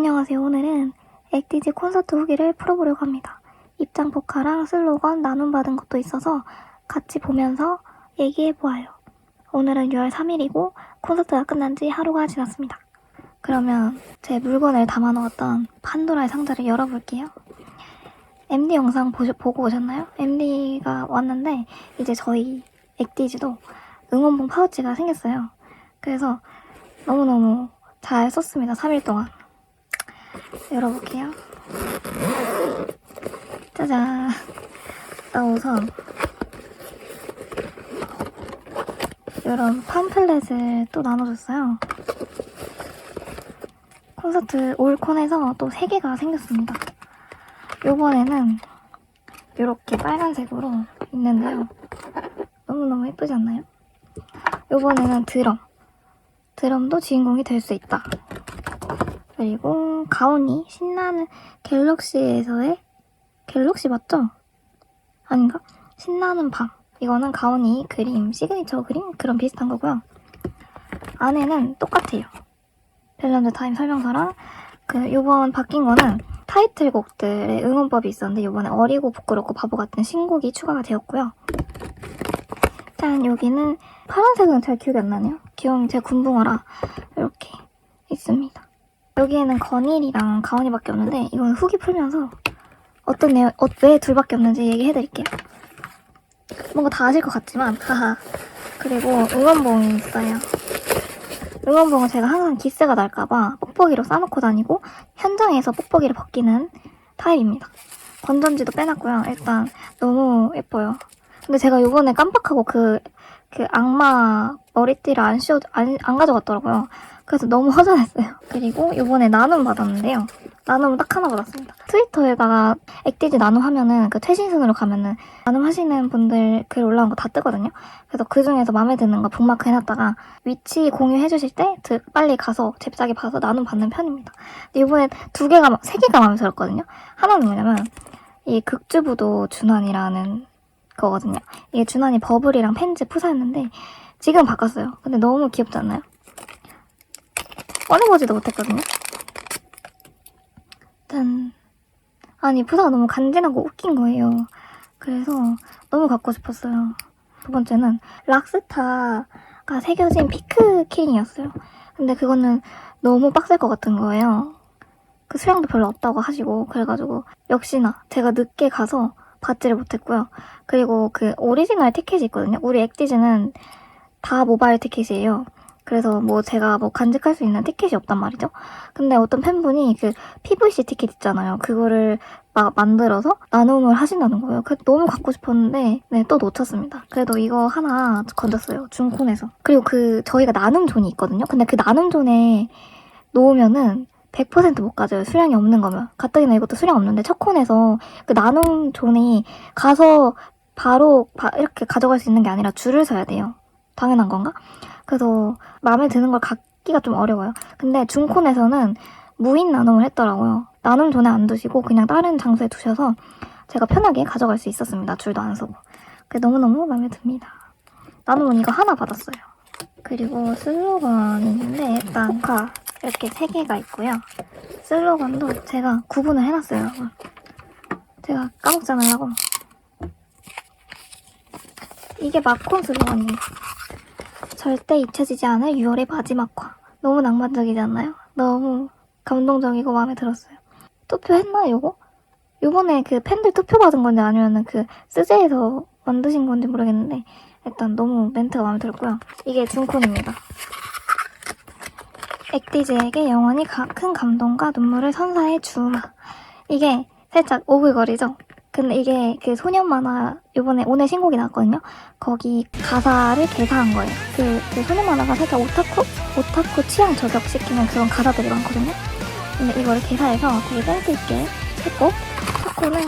안녕하세요. 오늘은 액티즈 콘서트 후기를 풀어보려고 합니다. 입장 포카랑 슬로건 나눔받은 것도 있어서 같이 보면서 얘기해보아요. 오늘은 6월 3일이고 콘서트가 끝난 지 하루가 지났습니다. 그러면 제 물건을 담아놓았던 판도라의 상자를 열어볼게요. MD 영상 보시, 보고 오셨나요? MD가 왔는데 이제 저희 액티즈도 응원봉 파우치가 생겼어요. 그래서 너무너무 잘 썼습니다. 3일 동안. 열어볼게요. 짜잔. 일단 우선 이런 팜플렛을 또 나눠줬어요. 콘서트 올콘에서 또 3개가 생겼습니다. 요번에는 이렇게 빨간색으로 있는데요. 너무너무 예쁘지 않나요? 요번에는 드럼. 드럼도 주인공이 될 수 있다. 그리고 가온이 신나는 갤럭시에서의 갤럭시 맞죠? 아닌가? 신나는 밤. 이거는 가온이 그림, 시그니처 그림? 그런 비슷한 거고요. 안에는 똑같아요. 벨런드 타임 설명서랑 그 요번 바뀐 거는 타이틀곡들의 응원법이 있었는데 요번에 어리고 부끄럽고 바보 같은 신곡이 추가가 되었고요. 짠 여기는 파란색은 잘 기억이 안 나네요. 귀여운 제 군붕어라 이렇게 있습니다. 여기에는 건일이랑 가온이밖에 없는데 이건 후기 풀면서 어떤 내용, 어, 왜 둘밖에 없는지 얘기해드릴게요. 뭔가 다 아실 것 같지만 하하. 그리고 응원봉이 있어요. 응원봉은 제가 항상 기스가 날까봐 뽁뽁이로 싸놓고 다니고 현장에서 뽁뽁이를 벗기는 타입입니다. 건전지도 빼놨고요. 일단 너무 예뻐요. 근데 제가 요번에 깜빡하고 그, 그 악마 머리띠를 안 씌워, 안, 안 가져갔더라고요. 그래서 너무 허전했어요. 그리고 요번에 나눔 받았는데요. 나눔은 딱 하나 받았습니다. 트위터에다가 액티즈 나눔 하면은 그 최신순으로 가면은 나눔 하시는 분들 글 올라온 거 다 뜨거든요. 그래서 그 중에서 마음에 드는 거 북마크 해놨다가 위치 공유해 주실 때 드- 빨리 가서 잽싸게 봐서 나눔 받는 편입니다. 이번에 두 개가, 마- 세 개가 마음에 들었거든요. 하나는 뭐냐면 이 극주부도 준환이라는 거거든요. 이게 준환이 버블이랑 펜즈 푸사였는데 지금 바꿨어요. 근데 너무 귀엽지 않나요? 꺼내보지도 못했거든요. 짠. 아니, 푸사가 너무 간지나고 웃긴 거예요. 그래서 너무 갖고 싶었어요. 두 번째는 락스타가 새겨진 피크 킹이었어요. 근데 그거는 너무 빡셀 것 같은 거예요. 그 수량도 별로 없다고 하시고 그래가지고 역시나 제가 늦게 가서 받지를 못했고요. 그리고 그 오리지널 티켓이 있거든요. 우리 액티즈는 다 모바일 티켓이에요. 그래서 뭐 제가 뭐 간직할 수 있는 티켓이 없단 말이죠. 근데 어떤 팬분이 그 PVC 티켓 있잖아요. 그거를 막 만들어서 나눔을 하신다는 거예요. 그 너무 갖고 싶었는데 네 또 놓쳤습니다. 그래도 이거 하나 건졌어요. 중콘에서. 그리고 그 저희가 나눔 존이 있거든요. 근데 그 나눔 존에 놓으면은 100%못 가져요. 수량이 없는 거면. 가뜩이나 이것도 수량 없는데 첫 콘에서 그 나눔 존이 가서 바로 바- 이렇게 가져갈 수 있는 게 아니라 줄을 서야 돼요. 당연한 건가? 그래서 마음에 드는 걸 갖기가 좀 어려워요. 근데 중콘에서는 무인 나눔을 했더라고요. 나눔 존에 안 두시고 그냥 다른 장소에 두셔서 제가 편하게 가져갈 수 있었습니다. 줄도 안 서고. 그게 너무너무 마음에 듭니다. 나눔은 이거 하나 받았어요. 그리고 슬로건이 있는데 일단 가 이렇게 세 개가 있고요. 슬로건도 제가 구분을 해놨어요. 제가 않으려고. 이게 마콘 슬로건이에요. 절대 잊혀지지 않을 6월의 마지막 화. 너무 낭만적이지 않나요? 너무 감동적이고 마음에 들었어요. 투표했나, 요거? 요번에 그 팬들 투표 받은 건지 아니면은 그 쓰제에서 만드신 건지 모르겠는데 일단 너무 멘트가 마음에 들었고요. 이게 중콘입니다. 액디즈에게 영원히 가- 큰 감동과 눈물을 선사해 주마. 이게 살짝 오글거리죠? 근데 이게 그 소년 만화 요번에 오늘 신곡이 나왔거든요. 거기 가사를 개사한 거예요. 그, 그 소년 만화가 살짝 오타쿠? 오타쿠 취향 저격시키는 그런 가사들이 많거든요. 근데 이거를 개사해서 되게 센스 있게 했고 초코는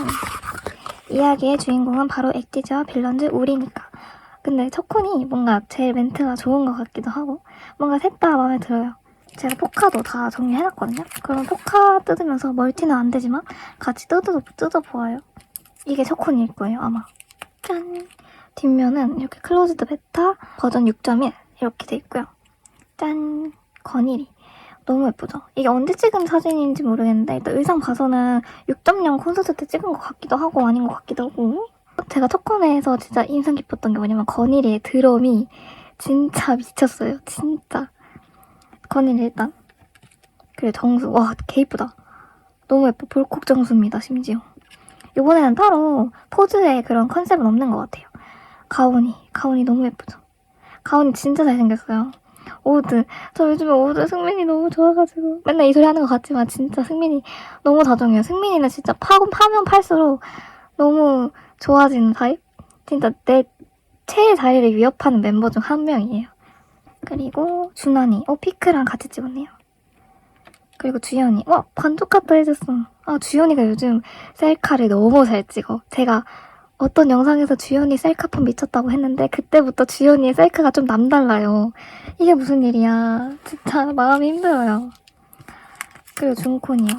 이야기의 주인공은 바로 액티즈와 빌런즈 우리니까. 근데 초코니 뭔가 제 멘트가 좋은 것 같기도 하고 뭔가 셋 다 마음에 들어요. 제가 포카도 다 정리해놨거든요. 그러면 포카 뜯으면서 멀티는 안 되지만 같이 뜯어, 뜯어보아요. 이게 초코니일 거예요, 아마. 짠! 뒷면은 이렇게 클로즈드 베타 버전 6.1 이렇게 돼 있고요. 짠! 건일이. 너무 예쁘죠? 이게 언제 찍은 사진인지 모르겠는데 일단 의상 봐서는 6.0 콘서트 때 찍은 것 같기도 하고 아닌 것 같기도 하고 제가 첫 콘에서 진짜 인상 깊었던 게 뭐냐면 건일이의 드럼이 진짜 미쳤어요. 진짜. 건일 일단. 그리고 정수. 와, 개 이쁘다. 너무 예뻐. 볼콕 정수입니다, 심지어. 이번에는 따로 포즈에 그런 컨셉은 없는 것 같아요. 가온이. 가온이 너무 예쁘죠? 가온이 진짜 잘생겼어요. 오드. 저 요즘에 오드 승민이 너무 좋아가지고. 맨날 이 소리 하는 것 같지만 진짜 승민이 너무 다정해요. 승민이는 진짜 파, 파면 팔수록 너무 좋아지는 타입? 진짜 내 최애 자리를 위협하는 멤버 중 한 명이에요. 그리고 준환이. 어, 피크랑 같이 찍었네요. 그리고 주연이. 와, 반쪽 같다 해줬어. 아, 주연이가 요즘 셀카를 너무 잘 찍어. 제가 어떤 영상에서 주연이 셀카폰 미쳤다고 했는데 그때부터 주연이의 셀카가 좀 남달라요. 이게 무슨 일이야. 진짜 마음이 힘들어요. 그리고 준콘이요.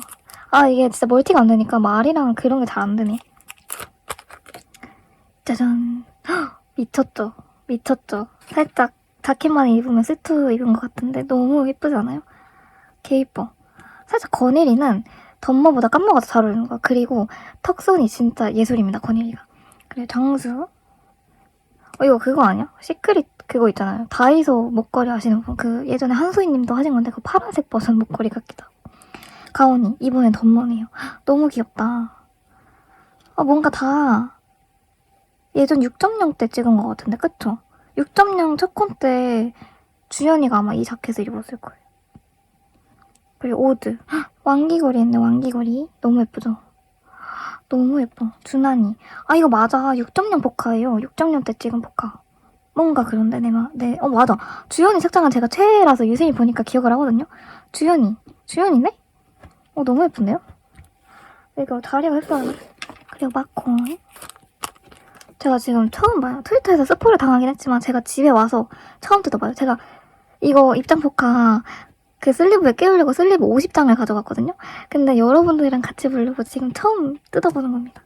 아, 이게 진짜 멀티가 안 되니까 말이랑 그런 게 잘 안 되네. 짜잔. 헉, 미쳤죠? 미쳤죠? 살짝 자켓만 입으면 세트 입은 것 같은데 너무 예쁘지 않아요? 개 이뻐. 살짝 건일이는 덤머보다 더잘 어울리는 거야. 그리고 턱선이 진짜 예술입니다, 건일이가. 그리고 정수. 어, 이거 그거 아니야? 시크릿 그거 있잖아요. 다이소 목걸이 하시는 분. 그 예전에 한소희 님도 하신 건데 그 파란색 버섯 목걸이 같기도 하고. 가온이. 이번엔 덤머네요. 헉, 너무 귀엽다. 아, 뭔가 다 예전 6.0 때 찍은 것 같은데, 그쵸? 6.0 첫콘 때 주연이가 아마 이 자켓을 입었을 거예요. 그리고 오드. 헉, 왕기거리 했네, 왕기거리. 너무 예쁘죠? 너무 예뻐. 준하니. 아, 이거 맞아. 6.0 포카예요. 6.0 때 찍은 포카. 뭔가 그런데, 내 마, 네. 어, 맞아. 주연이 색상은 제가 최애라서 유심히 보니까 기억을 하거든요. 주연이. 주연이네? 어, 너무 예쁜데요? 이거 다리가 예뻐요. 그리고 마콘. 제가 지금 처음 봐요. 트위터에서 스포를 당하긴 했지만 제가 집에 와서 처음 뜯어봐요. 제가 이거 입장 포카 그 슬리브에 끼우려고 슬리브 50장을 가져갔거든요. 근데 여러분들이랑 같이 보려고 지금 처음 뜯어보는 겁니다.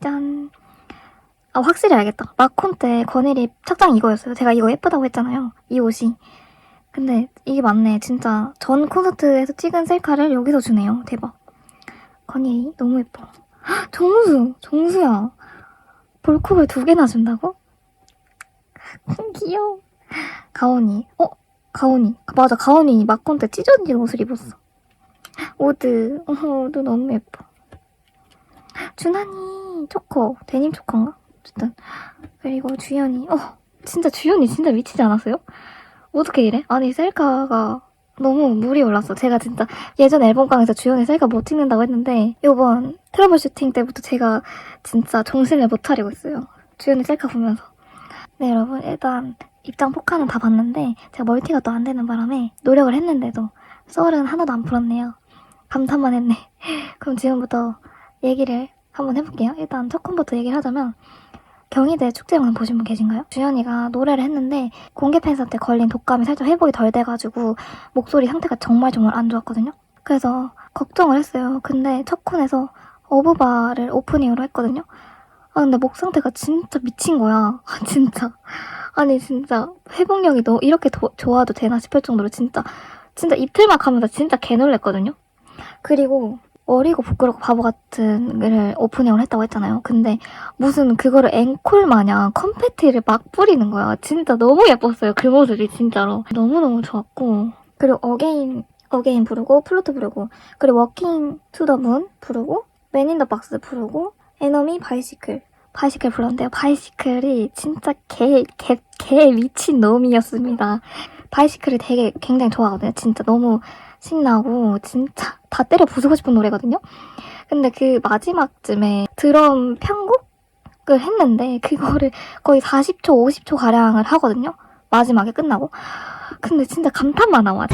짠. 아, 확실히 알겠다. 마콘 때 건일이 착장 이거였어요. 제가 이거 예쁘다고 했잖아요. 이 옷이. 근데 이게 맞네. 진짜 전 콘서트에서 찍은 셀카를 여기서 주네요. 대박. 건일이 너무 예뻐. 헉, 정수! 정수야. 볼콕을 두 개나 준다고? 귀여워. 가온이. 어? 가온이. 맞아, 가온이 때 찢어진 옷을 입었어. 오드. 어, 오드 너무 예뻐. 준하니. 초코. 데님 초코인가? 어쨌든. 그리고 주연이. 어, 진짜 주연이 진짜 미치지 않았어요? 어떻게 이래? 아니, 셀카가 너무 물이 올랐어. 제가 진짜 예전 앨범광에서 주연이 셀카 못 찍는다고 했는데 요번 트러블 슈팅 때부터 제가 진짜 정신을 못 차리고 있어요. 주연이 셀카 보면서. 네, 여러분. 일단 입장 포카는 다 봤는데 제가 멀티가 또 안 되는 바람에 노력을 했는데도 썰은 하나도 안 풀었네요. 감탄만 했네. 그럼 지금부터 얘기를 한번 해볼게요. 일단 첫 콘부터 얘기를 하자면 경희대 축제 영상 보신 분 계신가요? 주연이가 노래를 했는데 공개 팬사 때 걸린 독감이 살짝 회복이 덜 돼가지고 목소리 상태가 정말 정말 안 좋았거든요. 그래서 걱정을 했어요. 근데 첫 콘에서 어부바를 오프닝으로 했거든요. 아 근데 목 상태가 진짜 미친 거야. 아, 진짜. 아니 진짜 회복력이 너 이렇게 도- 좋아도 되나 싶을 정도로 진짜 진짜 이틀만 가면서 진짜 개 놀랬거든요. 그리고 어리고 부끄럽고 바보 같은 걸 오프닝을 했다고 했잖아요. 근데 무슨 그거를 앵콜 마냥 컴패티를 막 뿌리는 거야. 진짜 너무 예뻤어요. 그 모습이 진짜로. 너무너무 좋았고. 그리고 어게인, 어게인 부르고, 플루트 부르고, 그리고 워킹 투 더 문 부르고, 맨인 더 박스 부르고, 에너미 바이시클. 바이시클 불렀는데요. 바이시클이 진짜 개, 개, 개 미친 놈이었습니다. 바이시클을 되게 굉장히 좋아하거든요. 진짜 너무 신나고, 진짜 다 때려 부수고 싶은 노래거든요. 근데 그 마지막쯤에 드럼 편곡을 했는데 그거를 거의 40초, 50초 가량을 하거든요. 마지막에 끝나고. 근데 진짜 감탄만 나와.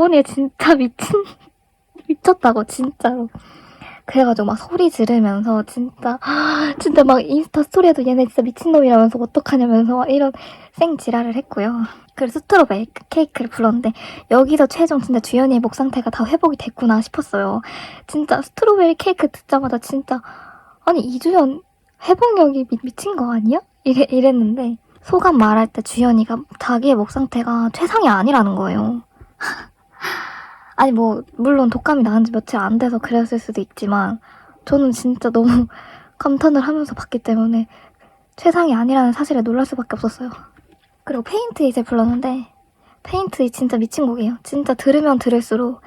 이번에 진짜 미친, 미쳤다고, 진짜로. 그래가지고 막 소리 지르면서 진짜, 진짜 막 인스타 스토리에도 얘네 진짜 미친놈이라면서 어떡하냐면서 막 이런 생 지랄을 했고요. 그리고 스트로베리 케이크를 불렀는데 여기서 최종 진짜 주연이의 목 상태가 다 회복이 됐구나 싶었어요. 진짜 스트로베리 케이크 듣자마자 진짜 아니 이주연 회복력이 미, 미친 거 아니야? 이래, 이랬는데 소감 말할 때 주연이가 자기의 목 상태가 최상이 아니라는 거예요. 아니 뭐 물론 독감이 나은 지 며칠 안 돼서 그랬을 수도 있지만 저는 진짜 너무 감탄을 하면서 봤기 때문에 최상이 아니라는 사실에 놀랄 수밖에 없었어요. 그리고 페인트 이제 불렀는데 페인트 진짜 미친 곡이에요. 진짜 들으면 들을수록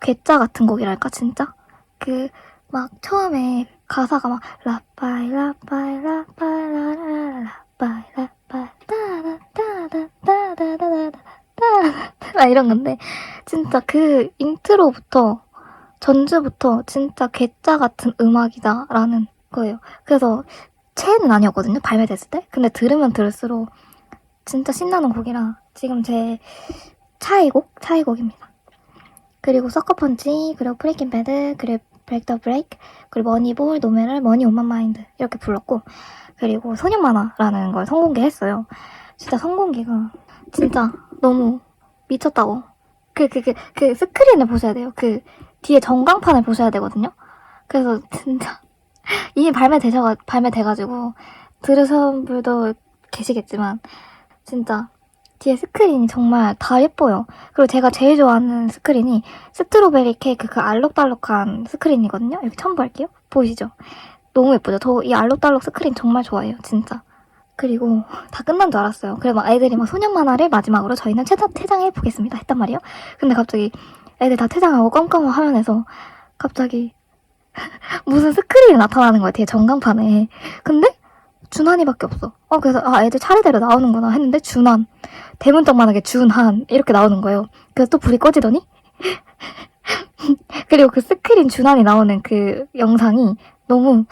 괴짜 같은 곡이랄까 진짜 그 막 처음에 가사가 막 라빠이 라빠이 라빠이 라라라 라빠이 따다따다따다다다다 막 이런 건데 진짜 그 인트로부터 전주부터 진짜 괴짜 같은 음악이다라는 거예요. 그래서 최애는 아니었거든요. 발매됐을 때. 근데 들으면 들을수록 진짜 신나는 곡이라 지금 제 차이곡? 차이곡입니다. 그리고 서커펀치, 그리고 프리킨 배드, 그리고 브레이크 더 브레이크, 그리고 머니볼, 노메럴, 머니 온만 마인드 이렇게 불렀고 그리고 소년만화라는 걸 성공개했어요. 진짜 성공개가 진짜 너무 미쳤다고. 그, 그, 그, 그 스크린을 보셔야 돼요. 그 뒤에 전광판을 보셔야 되거든요. 그래서 진짜 이미 발매되셔가, 발매돼가지고 들으신 분도 계시겠지만 진짜 뒤에 스크린이 정말 다 예뻐요. 그리고 제가 제일 좋아하는 스크린이 스트로베리 케이크 그 알록달록한 스크린이거든요. 여기 첨부할게요. 보이시죠? 너무 예쁘죠? 저 이 알록달록 스크린 정말 좋아해요. 진짜. 그리고 다 끝난 줄 알았어요. 그래서 막 애들이 막 소년 만화를 마지막으로 저희는 퇴장, 퇴장해 보겠습니다 했단 말이에요. 근데 갑자기 애들 다 퇴장하고 껌껌한 화면에서 갑자기 무슨 스크린이 나타나는 거야 뒤에 전광판에. 근데 준한이밖에 없어. 어 그래서 아 애들 차례대로 나오는구나 했는데 준한 대문짝만하게 준한 이렇게 나오는 거예요. 그래서 또 불이 꺼지더니 그리고 그 스크린 준한이 나오는 그 영상이 너무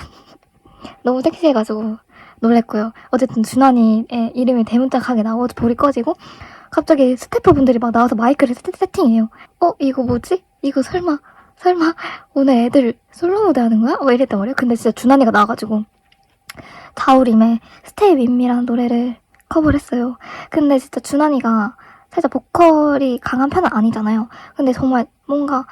너무 섹시해가지고 놀랬고요. 어쨌든 준환이의 이름이 대문짝하게 나오고 불이 꺼지고 갑자기 스태프분들이 막 나와서 마이크를 세팅, 세팅해요. 어 이거 뭐지? 이거 설마 설마 오늘 애들 솔로 무대 하는 거야? 뭐 이랬단 말이에요. 근데 진짜 준환이가 나와가지고 자우림의 스테이 윈미라는 노래를 커버를 했어요. 근데 진짜 준환이가 살짝 보컬이 강한 편은 아니잖아요. 근데 정말 뭔가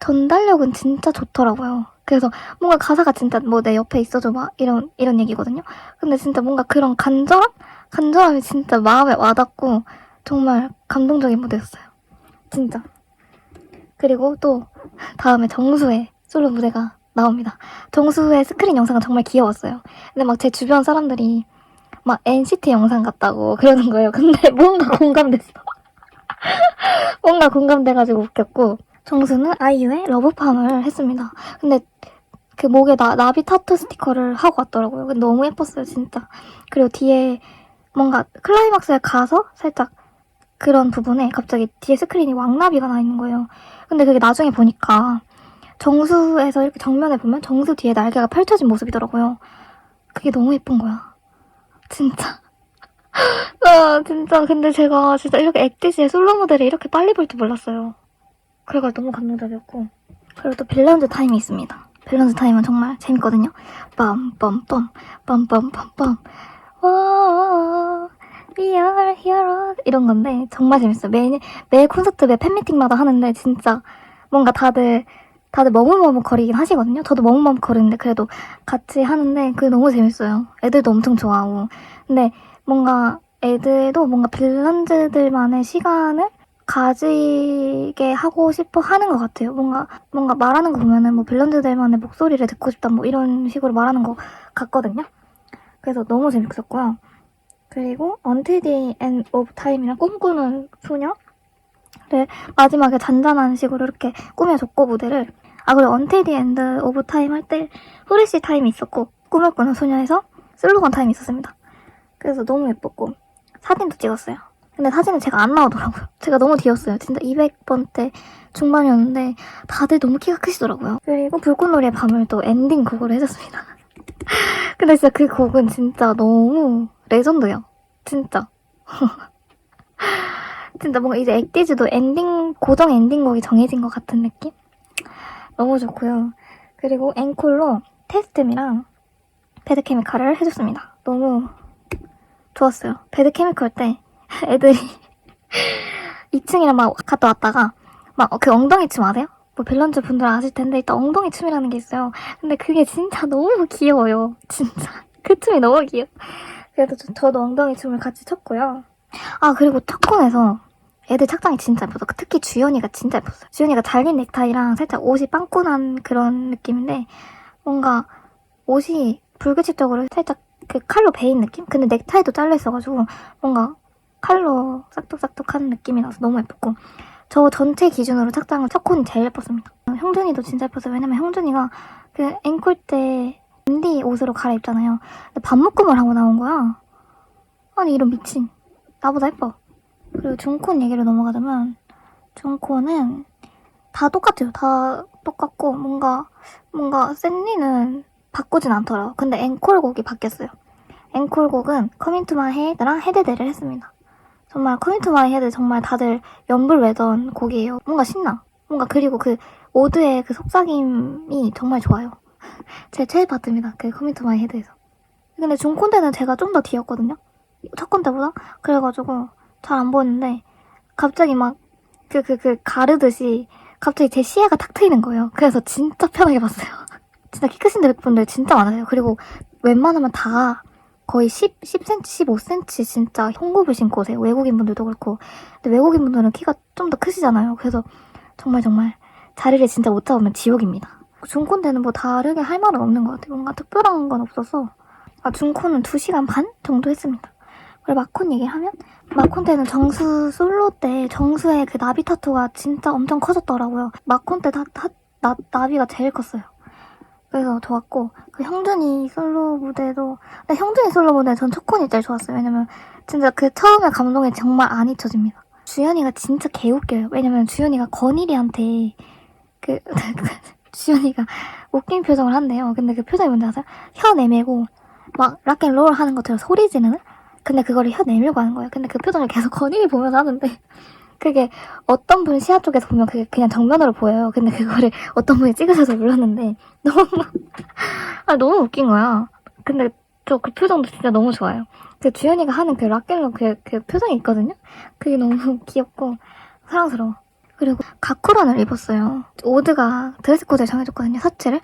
전달력은 진짜 좋더라고요. 그래서 뭔가 가사가 진짜 뭐 내 옆에 있어줘 막 이런 이런 얘기거든요. 근데 진짜 뭔가 그런 간절함? 간절함이 진짜 마음에 와닿고 정말 감동적인 무대였어요. 진짜. 그리고 또 다음에 정수의 솔로 무대가 나옵니다. 정수의 스크린 영상은 정말 귀여웠어요. 근데 막 제 주변 사람들이 막 NCT 영상 같다고 그러는 거예요. 근데 뭔가 공감됐어. 뭔가 공감돼가지고 웃겼고 정수는 아이유의 러브팜을 했습니다. 근데 그 목에 나, 나비 타투 스티커를 하고 왔더라고요. 근데 너무 예뻤어요, 진짜. 그리고 뒤에 뭔가 클라이막스에 가서 살짝 그런 부분에 갑자기 뒤에 스크린이 왕나비가 나 있는 거예요. 근데 그게 나중에 보니까 정수에서 이렇게 정면에 보면 정수 뒤에 날개가 펼쳐진 모습이더라고요. 그게 너무 예쁜 거야. 진짜. 아, 진짜. 근데 제가 진짜 이렇게 액티시의 솔로 무대를 이렇게 빨리 볼 줄 몰랐어요. 그래가 너무 감동적이었고. 그리고 또 밸런스 타임이 있습니다. 밸런스 타임은 정말 재밌거든요. 빰빰빰, 빰빰빰빰. 와, we are heroes. 이런 건데 정말 재밌어요. 매, 매 콘서트 매 팬미팅마다 하는데 진짜 뭔가 다들 다들 머뭇머뭇거리긴 하시거든요. 저도 머뭇머뭇거리는데 그래도 같이 하는데 그게 너무 재밌어요. 애들도 엄청 좋아하고. 근데 뭔가 애들도 뭔가 빌런즈들만의 시간을 가지게 하고 싶어 하는 것 같아요. 뭔가, 뭔가 말하는 거 보면은 뭐 빌런즈들만의 목소리를 듣고 싶다 뭐 이런 식으로 말하는 것 같거든요. 그래서 너무 재밌었고요. 그리고 Until the End of Time이랑 꿈꾸는 소녀를 마지막에 잔잔한 식으로 이렇게 꾸며줬고 무대를 아 그리고 Until the End of Time 할 때 후레쉬 타임이 있었고 꿈을 꾸는 소녀에서 슬로건 타임이 있었습니다. 그래서 너무 예뻤고 사진도 찍었어요. 근데 사진은 제가 안 나오더라고요. 제가 너무 뒤였어요. 진짜 200번 대 중반이었는데 다들 너무 키가 크시더라고요. 그리고 불꽃놀이의 밤을 또 엔딩 곡으로 해줬습니다. 근데 진짜 그 곡은 진짜 너무 레전드예요. 진짜. 진짜 뭔가 이제 액디즈도 엔딩, 고정 엔딩곡이 정해진 것 같은 느낌? 너무 좋고요. 그리고 앵콜로 테스트미랑 배드케미칼을 해줬습니다. 너무 좋았어요. 배드케미칼 때 애들이 2층이랑 막 갔다 왔다가 막 그 엉덩이 춤 아세요? 뭐 밸런스 분들 아실 텐데 일단 엉덩이 춤이라는 게 있어요. 근데 그게 진짜 너무 귀여워요. 진짜 그 춤이 너무 귀여워. 그래서 저, 저도 엉덩이 춤을 같이 췄고요. 아 그리고 턱권에서 애들 착장이 진짜 예뻤어. 특히 주연이가 진짜 예뻤어요. 주연이가 잘린 넥타이랑 살짝 옷이 빵꾸난 그런 느낌인데 뭔가 옷이 불규칙적으로 살짝 그 칼로 베인 느낌? 근데 넥타이도 잘려 있어가지고 뭔가 칼로 싹둑싹둑한 느낌이 나서 너무 예뻤고 저 전체 기준으로 착장은 첫 콘이 제일 예뻤습니다. 형준이도 진짜 예뻤어요. 왜냐면 형준이가 그 앵콜 때 앤디 옷으로 갈아입잖아요. 근데 반묶음을 하고 나온 거야. 아니 이런 미친. 나보다 예뻐. 그리고 중콘 얘기로 넘어가자면 중콘은 다 똑같아요. 다 똑같고 뭔가 뭔가 샌리는 바꾸진 않더라고. 근데 앵콜곡이 바뀌었어요. 앵콜곡은 커밍투 마이 헤드랑 헤드데를 했습니다. 정말 커밍투 마이 헤드 정말 다들 연불 외던 곡이에요. 뭔가 신나. 뭔가 그리고 그 오드의 그 속삭임이 정말 좋아요. 제 최애 파트입니다. 그 커밍투 마이 헤드에서. 근데 중콘 때는 제가 좀 더 뒤였거든요. 첫 건 때보다. 그래가지고 잘 안 보였는데 갑자기 막 그 그그 가르듯이 갑자기 제 시야가 탁 트이는 거예요. 그래서 진짜 편하게 봤어요. 진짜 키 크신 분들 진짜 많아요. 그리고 웬만하면 다 거의 10, 10cm, 15cm 진짜 홍급을 신고 오세요. 외국인 분들도 그렇고. 근데 외국인 분들은 키가 좀 더 크시잖아요. 그래서 정말 정말 자리를 진짜 못 잡으면 지옥입니다. 중콘 때는 뭐 다르게 할 말은 없는 것 같아요. 뭔가 특별한 건 없어서. 아, 중콘은 2시간 반 정도 했습니다. 그리고 마콘 얘기하면 마콘 때는 정수 솔로 때 정수의 그 나비 타투가 진짜 엄청 커졌더라고요. 마콘 때 다, 다, 나, 나비가 제일 컸어요. 그래서 좋았고 그 형준이 솔로 무대도 근데 형준이 솔로 무대 전 첫콘이 제일 좋았어요. 왜냐면 진짜 그 처음에 감동이 정말 안 잊혀집니다. 주연이가 진짜 개웃겨요. 왜냐면 주연이가 건일이한테 그 주연이가 웃긴 표정을 한대요. 근데 그 표정이 뭔지 아세요? 혀 내밀고 막 락앤롤 하는 것처럼 소리 지르는? 근데 그거를 혀 내밀고 하는 거예요. 근데 그 표정을 계속 건일이 보면서 하는데 그게 어떤 분 시야 쪽에서 보면 그게 그냥 정면으로 보여요. 근데 그거를 어떤 분이 찍으셔서 몰랐는데 너무 아 너무 웃긴 거야. 근데 저 그 표정도 진짜 너무 좋아요. 그 주연이가 하는 그 락겔로 그, 그 표정이 있거든요. 그게 너무 귀엽고 사랑스러워. 그리고 가쿠런을 입었어요. 오드가 드레스 코드를 정해줬거든요. 셔츠를.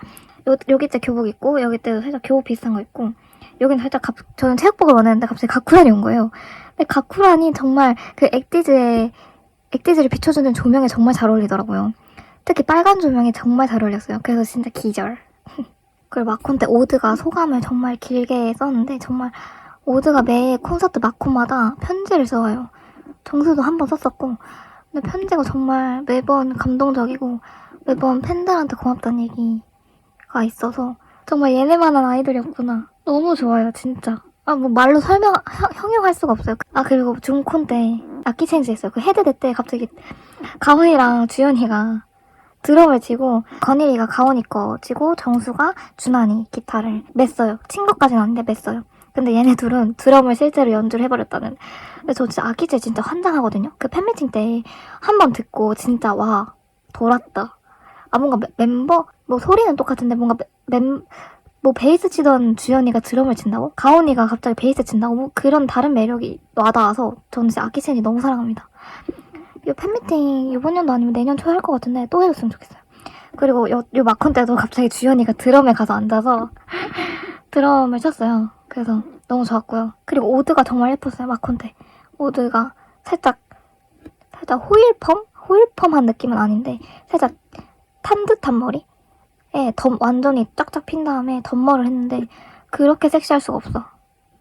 요, 여기 때 교복 입고 여기 때도 살짝 교복 비슷한 거 입고 여기는 살짝 갑, 저는 체육복을 원했는데 갑자기 가쿠란이 온 거예요. 근데 가쿠란이 정말 그 액디즈의 액디즈를 비춰주는 조명에 정말 잘 어울리더라고요. 특히 빨간 조명이 정말 잘 어울렸어요. 그래서 진짜 기절. 그리고 마콘 때 오드가 소감을 정말 길게 썼는데 정말 오드가 매 콘서트 마콘마다 편지를 써요. 정수도 한 번 썼었고 근데 편지가 정말 매번 감동적이고 매번 팬들한테 고맙다는 얘기가 있어서 정말 얘네만한 아이돌이었구나. 너무 좋아요, 진짜. 아, 뭐 말로 설명, 형- 형용할 수가 없어요. 아, 그리고 중콘 때 악기 체인지 했어요. 그 헤드대 때 갑자기 가훈이랑 주연이가 드럼을 치고 건일이가 가훈이 거 치고 정수가 준환이 기타를 맸어요. 친 것까지는 아닌데 맸어요. 근데 얘네 둘은 드럼을 실제로 연주를 해버렸다는. 근데 저 진짜 아기제 진짜 환장하거든요. 그 팬미팅 때 한 번 듣고 진짜 와 돌았다. 아 뭔가 멤- 멤버 뭐 소리는 똑같은데 뭔가 멤, 뭐 베이스 치던 주연이가 드럼을 친다고? 가온이가 갑자기 베이스 친다고? 뭐 그런 다른 매력이 와닿아서 저는 진짜 아키 첸이 너무 사랑합니다. 이 팬미팅 이번 연도 아니면 내년 초에 할 것 같은데 또 해줬으면 좋겠어요. 그리고 요, 요 마콘 때도 갑자기 주연이가 드럼에 가서 앉아서 드럼을 쳤어요. 그래서 너무 좋았고요. 그리고 오드가 정말 예뻤어요. 마콘 때. 오드가 살짝 살짝 호일펌? 호일펌한 느낌은 아닌데 살짝 탄 듯한 머리? 에 덤, 완전히 쫙쫙 핀 다음에 덤머를 했는데 그렇게 섹시할 수가 없어.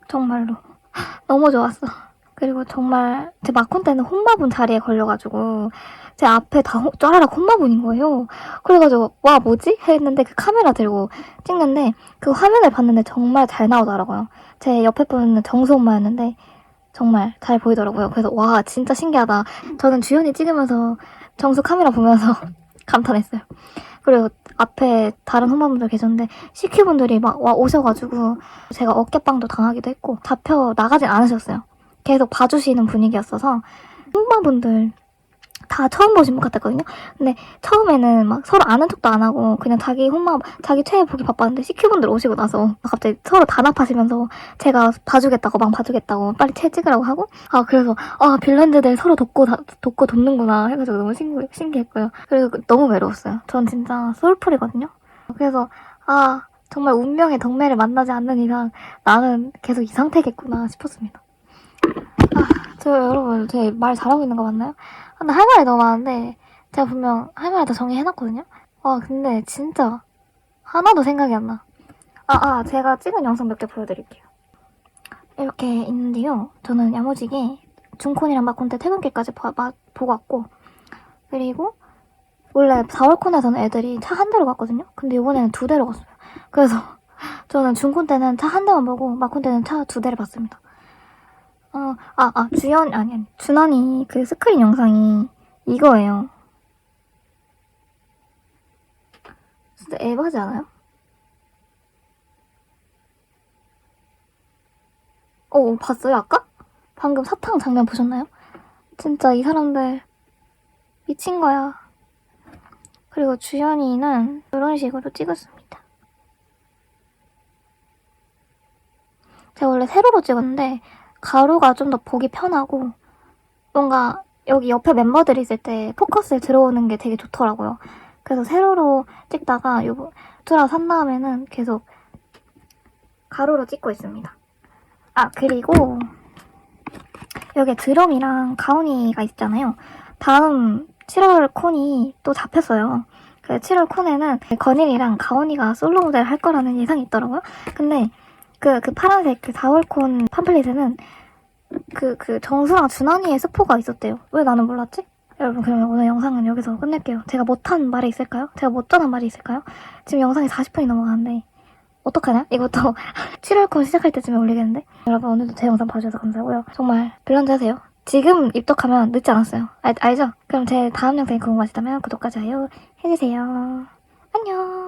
정말로. 너무 좋았어. 그리고 정말 제 마콘 때는 혼마분 자리에 걸려가지고 제 앞에 다 호- 쫘라락 혼마분인 거예요. 그래가지고 와 뭐지? 했는데 그 카메라 들고 찍는데 그 화면을 봤는데 정말 잘 나오더라고요. 제 옆에 분은 정수 엄마였는데 정말 잘 보이더라고요. 그래서 와 진짜 신기하다. 저는 주연이 찍으면서 정수 카메라 보면서 감탄했어요. 그리고 앞에 다른 혼마분들 계셨는데 CQ분들이 막 와 오셔가지고 제가 어깨빵도 당하기도 했고 잡혀 나가진 않으셨어요. 계속 봐주시는 분위기였어서 홈마분들 다 처음 보신 분 같았거든요. 근데 처음에는 막 서로 아는 척도 안 하고 그냥 자기 홈마 자기 최애 보기 바빴는데 CQ분들 오시고 나서 갑자기 서로 단합하시면서 제가 봐주겠다고 막 봐주겠다고 빨리 채 찍으라고 하고 아 그래서 아 빌런즈들 서로 돕고 다, 돕고 돕는구나 해가지고 너무 신기, 신기했고요. 그리고 너무 외로웠어요. 전 진짜 소울풀이거든요. 그래서 아 정말 운명의 덕매를 만나지 않는 이상 나는 계속 이 상태겠구나 싶었습니다. 아, 저 여러분 제 말 잘하고 있는 거 맞나요? 아, 근데 할 말이 너무 많은데 제가 분명 할 말을 다 정리해놨거든요? 와 근데 진짜 하나도 생각이 안 나. 아, 아 제가 찍은 영상 몇 개 보여드릴게요. 이렇게 있는데요. 저는 야무지게 중콘이랑 마콘 때 퇴근길까지 봐- 마- 보고 왔고 그리고 원래 4월 콘에서는 애들이 차 한 대로 갔거든요. 근데 이번에는 두 대로 갔어요. 그래서 저는 중콘 때는 차 한 대만 보고 마콘 때는 차 두 대를 봤습니다. 어, 아, 아, 주연, 아니, 아니, 준환이 그 스크린 영상이 이거예요. 진짜 에바지 않아요? 어, 봤어요, 아까? 방금 사탕 장면 보셨나요? 진짜 이 사람들 미친 거야. 그리고 주연이는 이런 식으로 찍었습니다. 제가 원래 세로로 찍었는데 가로가 좀 더 보기 편하고 뭔가 여기 옆에 멤버들이 있을 때 포커스에 들어오는 게 되게 좋더라고요. 그래서 세로로 찍다가 요거 투라 산 다음에는 계속 가로로 찍고 있습니다. 아 그리고 여기 드럼이랑 가온이가 있잖아요. 다음 7월 콘이 또 잡혔어요. 그 7월 콘에는 건일이랑 가온이가 솔로 무대를 할 거라는 예상이 있더라고요. 근데 그, 그 파란색 그 4월콘 팜플릿에는 그, 그 정수랑 준환이의 스포가 있었대요. 왜 나는 몰랐지? 여러분, 그러면 오늘 영상은 여기서 끝낼게요. 제가 못한 말이 있을까요? 제가 못 전한 말이 있을까요? 지금 영상이 40분이 넘어가는데, 어떡하냐? 이것도 7월콘 시작할 때쯤에 올리겠는데? 여러분, 오늘도 제 영상 봐주셔서 감사하고요. 정말 빌런즈 하세요. 지금 입덕하면 늦지 않았어요. 알, 알죠? 그럼 제 다음 영상이 궁금하시다면 구독과 좋아요 해주세요. 안녕!